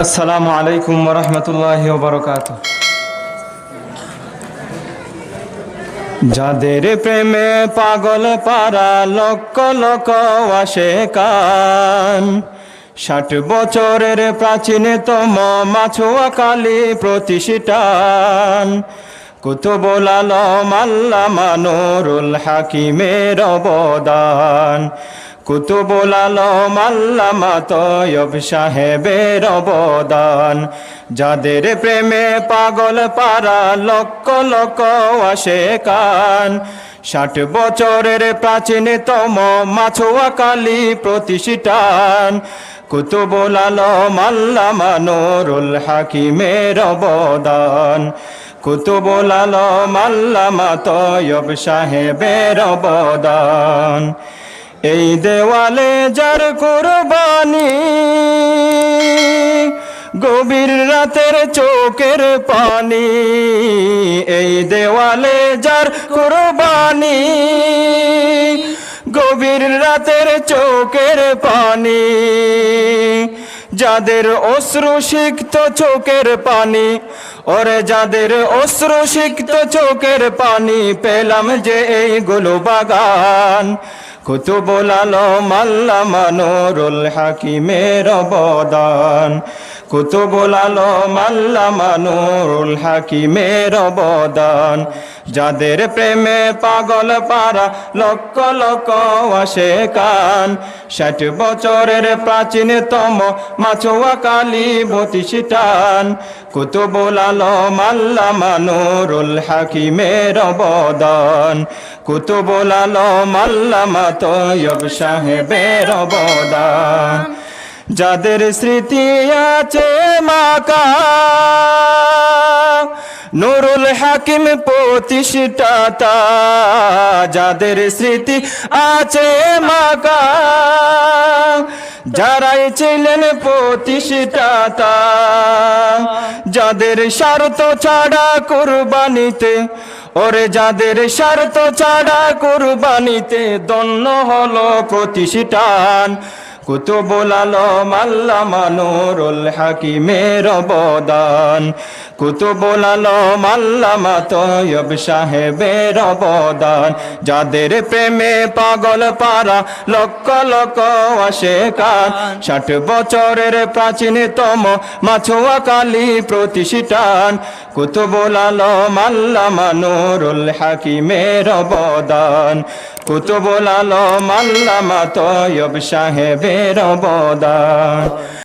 আসসালামু আলাইকুম রহমতুল্লাহ বরকাত যাদের প্রেমে পাগল পারা লক্ষ লক্ষ আসে কান। ষাট বছরের প্রাচীনতম মাছুয়া কালী প্রতিষ্ঠান। কুতুবুল আলম আল্লামা নুরুল হাকিমের অবদান। কুতুবুল আলম আল্লামা তয়ব সাহেবের অবদান। যাদের প্রেমে পাগল পারা লক্ষ লক্ষ আসে কান। ষাট বছরের প্রাচীনতম মাছুয়া কালী প্রতিষ্ঠান। কুতুবুল আলম আল্লামা নুরুল হাকিমের অবদান। কুতুবুল আলম আল্লামা তয়ব সাহেবের অবদান। এই দেওয়ালে যার কোরবানি, গভীর রাতের চোখের পানি। এই দেওয়ালে যার কোরবানি, গভীর রাতের চোখের পানি। যাদের অশ্রু সিক্ত চোখের পানি, ওরে যাদের অশ্রু সিক্ত চোখের পানি, পেলাম যে এইগুলো বাগান কুতুবুল আলম আল্লামা নুরুল হাকিমের অবদান। কুতুবুল আলম আল্লামা নুরুল হাকিমের অবদান। যাদের প্রেমে পাগল পারা লক্ষ লক্ষ আসে কান। ষাট বছরের প্রাচীনতম মাছুয়া কালী প্রতিষ্ঠান কুতুবুল আলম আল্লামা নুরুল হাকিমের অবদান। কুতুবুল আলম আল্লামা তয়ব সাহেবের অবদান। যাদের স্মৃতি আছে মাকা, নুরুল হাকিম প্রতিষ্ঠাতা, যাদের স্মৃতি আছে মাকা, যারাই ছিলেন প্রতিষ্ঠাতা, যাদের স্বার্থ ছাড়া কুরবানিতে, ওরে যাদের স্বার্থ ছাড়া কুরবানিতে দন্য হলো প্রতিষ্ঠান। কুতুবুল আলম আল্লামা নুরুল হাকিমের অবদান। কুতুবুল আলম আল্লামা তয়ব সাহেবের অবদান। যাদের প্রেমে পাগল পারা লক্ষ লক্ষ আসে কান ষাট বছরের প্রাচীনতম মাছুয়া কালী প্রতিষ্ঠান। কুতুবুল আলম আল্লামা নুরুল হাকিমের অবদান। কুতুবুল আলম আল্লামা তয়ব সাহেবের অবদান।